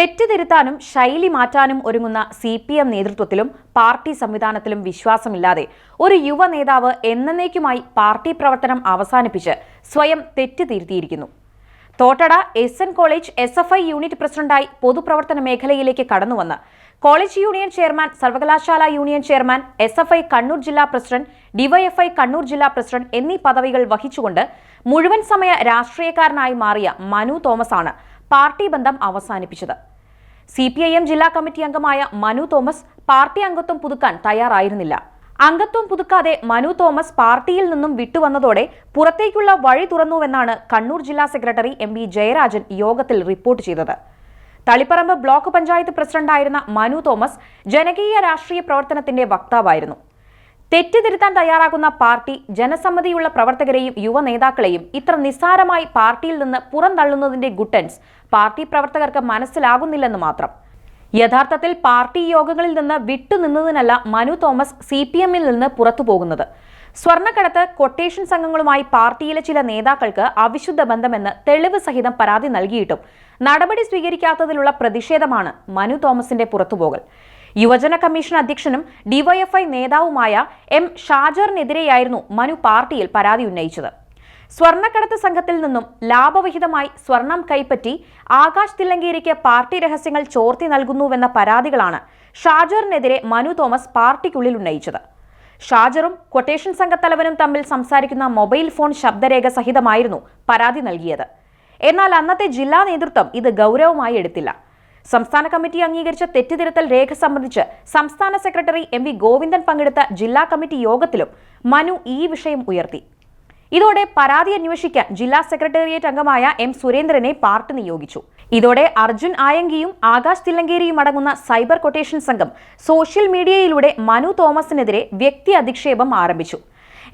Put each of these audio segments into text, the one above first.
തെറ്റ് തിരുത്താനും ശൈലി മാറ്റാനും ഒരുങ്ങുന്ന സി പി എം നേതൃത്വത്തിലും പാർട്ടി സംവിധാനത്തിലും വിശ്വാസമില്ലാതെ ഒരു യുവ നേതാവ് എന്നേക്കുമായി പാർട്ടി പ്രവർത്തനം അവസാനിപ്പിച്ച് സ്വയം തെറ്റ് തിരുത്തിയിരിക്കുന്നു Thottada S N college S F I unit പ്രസിഡന്റായി പൊതുപ്രവർത്തന മേഖലയിലേക്ക് കടന്നുവന്ന് കോളേജ് യൂണിയൻ ചെയർമാൻ സർവകലാശാല union chairman S F I Kannur ജില്ലാ പ്രസിഡന്റ് ഡിവൈഎഫ്ഐ കണ്ണൂർ ജില്ലാ പ്രസിഡന്റ് എന്നീ പദവികൾ വഹിച്ചുകൊണ്ട് മുഴുവൻ സമയ രാഷ്ട്രീയക്കാരനായി മാറിയ മനു തോമസ് ആണ് പാർട്ടി ബന്ധം അവസാനിപ്പിച്ചത്. സി പി ഐ എം ജില്ലാ കമ്മിറ്റി അംഗമായ മനു തോമസ് പാർട്ടി അംഗത്വം പുതുക്കാൻ തയ്യാറായിരുന്നില്ല. അംഗത്വം പുതുക്കാതെ മനു തോമസ് പാർട്ടിയിൽ നിന്നും വിട്ടുവന്നതോടെ പുറത്തേക്കുള്ള വഴി തുറന്നുവെന്നാണ് കണ്ണൂർ ജില്ലാ സെക്രട്ടറി എം വി ജയരാജൻ യോഗത്തിൽ റിപ്പോർട്ട് ചെയ്തത്. തളിപ്പറമ്പ് ബ്ലോക്ക് പഞ്ചായത്ത് പ്രസിഡന്റായിരുന്ന മനു തോമസ് ജനകീയ രാഷ്ട്രീയ പ്രവർത്തനത്തിന്റെ വക്താവായിരുന്നു. തെറ്റ് തിരുത്താൻ തയ്യാറാകുന്ന പാർട്ടി ജനസമ്മതിയുള്ള പ്രവർത്തകരെയും യുവ നേതാക്കളെയും ഇത്ര നിസ്സാരമായി പാർട്ടിയിൽ നിന്ന് പുറന്തള്ളുന്നതിന്റെ ഗുട്ടൻസ് പാർട്ടി പ്രവർത്തകർക്ക് മനസ്സിലാകുന്നില്ലെന്ന് മാത്രം. യഥാർത്ഥത്തിൽ പാർട്ടി യോഗങ്ങളിൽ നിന്ന് വിട്ടുനിന്നതിനല്ല മനു തോമസ് സി പി എമ്മിൽ നിന്ന് പുറത്തു പോകുന്നത് സ്വർണക്കടത്ത് കൊട്ടേഷൻ സംഘങ്ങളുമായി പാർട്ടിയിലെ ചില നേതാക്കൾക്ക് അവിശുദ്ധ ബന്ധമെന്ന് തെളിവ് സഹിതം പരാതി നൽകിയിട്ടും. നടപടി സ്വീകരിക്കാത്തതിലുള്ള പ്രതിഷേധമാണ് മനു തോമസിന്റെ പുറത്തുപോകൽ. യുവജന കമ്മീഷൻ അധ്യക്ഷനും ഡിവൈഎഫ്ഐ നേതാവുമായ എം ഷാജറിനെതിരെയായിരുന്നു മനു പാർട്ടിയിൽ പരാതി ഉന്നയിച്ചത്. സ്വർണക്കടത്ത് സംഘത്തിൽ നിന്നും ലാഭവിഹിതമായി സ്വർണം കൈപ്പറ്റി ആകാശ് തില്ലങ്കേരിക്ക് പാർട്ടി രഹസ്യങ്ങൾ ചോർത്തി നൽകുന്നുവെന്ന പരാതികളാണ് ഷാജറിനെതിരെ മനു തോമസ് പാർട്ടിക്കുള്ളിൽ ഉന്നയിച്ചത്. ഷാജറും കൊട്ടേഷൻ സംഘത്തലവനും തമ്മിൽ സംസാരിക്കുന്ന മൊബൈൽ ഫോൺ ശബ്ദരേഖ സഹിതമായിരുന്നു പരാതി നൽകിയത്. എന്നാൽ അന്നത്തെ ജില്ലാ നേതൃത്വം ഇത് ഗൗരവമായി എടുത്തില്ല. സംസ്ഥാന കമ്മിറ്റി അംഗീകരിച്ച തെറ്റുതിരുത്തൽ രേഖ സംബന്ധിച്ച് സംസ്ഥാന സെക്രട്ടറി എം വി ഗോവിന്ദൻ പങ്കെടുത്ത ജില്ലാ കമ്മിറ്റി യോഗത്തിലും മനു ഈ വിഷയം ഉയർത്തി. ഇതോടെ പരാതി അന്വേഷിക്കാൻ ജില്ലാ സെക്രട്ടേറിയറ്റ് അംഗമായ എം സുരേന്ദ്രനെ പാർട്ടി നിയോഗിച്ചു. ഇതോടെ അർജുൻ ആയങ്കിയും ആകാശ് തില്ലങ്കേരിയും അടങ്ങുന്ന സൈബർ കൊട്ടേഷൻ സംഘം സോഷ്യൽ മീഡിയയിലൂടെ മനു തോമസിനെതിരെ വ്യക്തി അധിക്ഷേപം ആരംഭിച്ചു.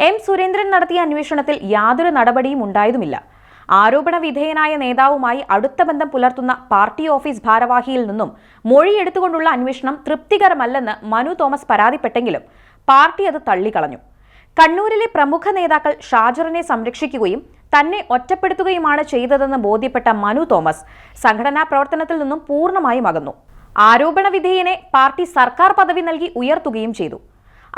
എം സുരേന്ദ്രൻ നടത്തിയ അന്വേഷണത്തിൽ യാതൊരു നടപടിയും ഉണ്ടായതുമില്ല. ആരോപണ വിധേയനായ നേതാവുമായി അടുത്ത ബന്ധം പുലർത്തുന്ന പാർട്ടി ഓഫീസ് ഭാരവാഹിയിൽ നിന്നും മൊഴിയെടുത്തുകൊണ്ടുള്ള അന്വേഷണം തൃപ്തികരമല്ലെന്ന് മനു തോമസ് പരാതിപ്പെട്ടെങ്കിലും പാർട്ടി അത് തള്ളിക്കളഞ്ഞു. കണ്ണൂരിലെ പ്രമുഖ നേതാക്കൾ ഷാജറിനെ സംരക്ഷിക്കുകയും തന്നെ ഒറ്റപ്പെടുത്തുകയുമാണ് ചെയ്തതെന്ന് ബോധ്യപ്പെട്ട മനു തോമസ് സംഘടനാ പ്രവർത്തനത്തിൽ നിന്നും പൂർണമായും അകന്നു. ആരോപണ വിധേയനെ പാർട്ടി സർക്കാർ പദവി നൽകി ഉയർത്തുകയും ചെയ്തു.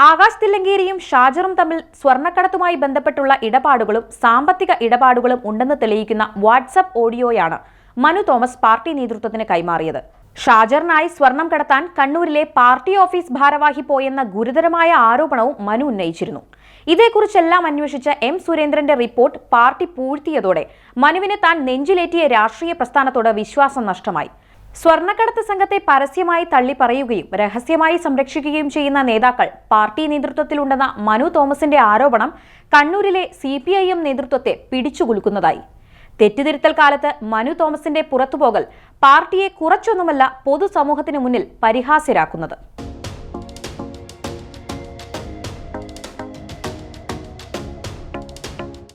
ആകാശ് തില്ലങ്കേരിയും ഷാജറും തമ്മിൽ സ്വർണക്കടത്തുമായി ബന്ധപ്പെട്ടുള്ള ഇടപാടുകളും സാമ്പത്തിക ഇടപാടുകളും ഉണ്ടെന്ന് തെളിയിക്കുന്ന വാട്സപ്പ് ഓഡിയോയാണ് മനു തോമസ് പാർട്ടി നേതൃത്വത്തിന് കൈമാറിയത്. ഷാജറിനായി സ്വർണം കടത്താൻ കണ്ണൂരിലെ പാർട്ടി ഓഫീസ് ഭാരവാഹി പോയെന്ന ഗുരുതരമായ ആരോപണവും മനു ഉന്നയിച്ചിരുന്നു. ഇതേക്കുറിച്ചെല്ലാം അന്വേഷിച്ച എം സുരേന്ദ്രന്റെ റിപ്പോർട്ട് പാർട്ടി പൂഴ്ത്തിയതോടെ മനുവിനെ താൻ നെഞ്ചിലേറ്റിയ രാഷ്ട്രീയ പ്രസ്ഥാനത്തോട് വിശ്വാസം നഷ്ടമായി. സ്വർണക്കടത്ത് സംഘത്തെ പരസ്യമായി തള്ളി പറയുകയും രഹസ്യമായി സംരക്ഷിക്കുകയും ചെയ്യുന്ന നേതാക്കൾ പാർട്ടി നേതൃത്വത്തിലുണ്ടെന്ന മനു തോമസിന്റെ ആരോപണം കണ്ണൂരിലെ സി പി ഐ എം നേതൃത്വത്തെ പിടിച്ചുകുലുക്കുന്നതായി. തെറ്റുതിരുത്തൽ കാലത്ത് മനു തോമസിന്റെ പുറത്തുപോകൽ പാർട്ടിയെ കുറച്ചൊന്നുമല്ല പൊതുസമൂഹത്തിന് മുന്നിൽ പരിഹാസ്യരാക്കുന്നത്.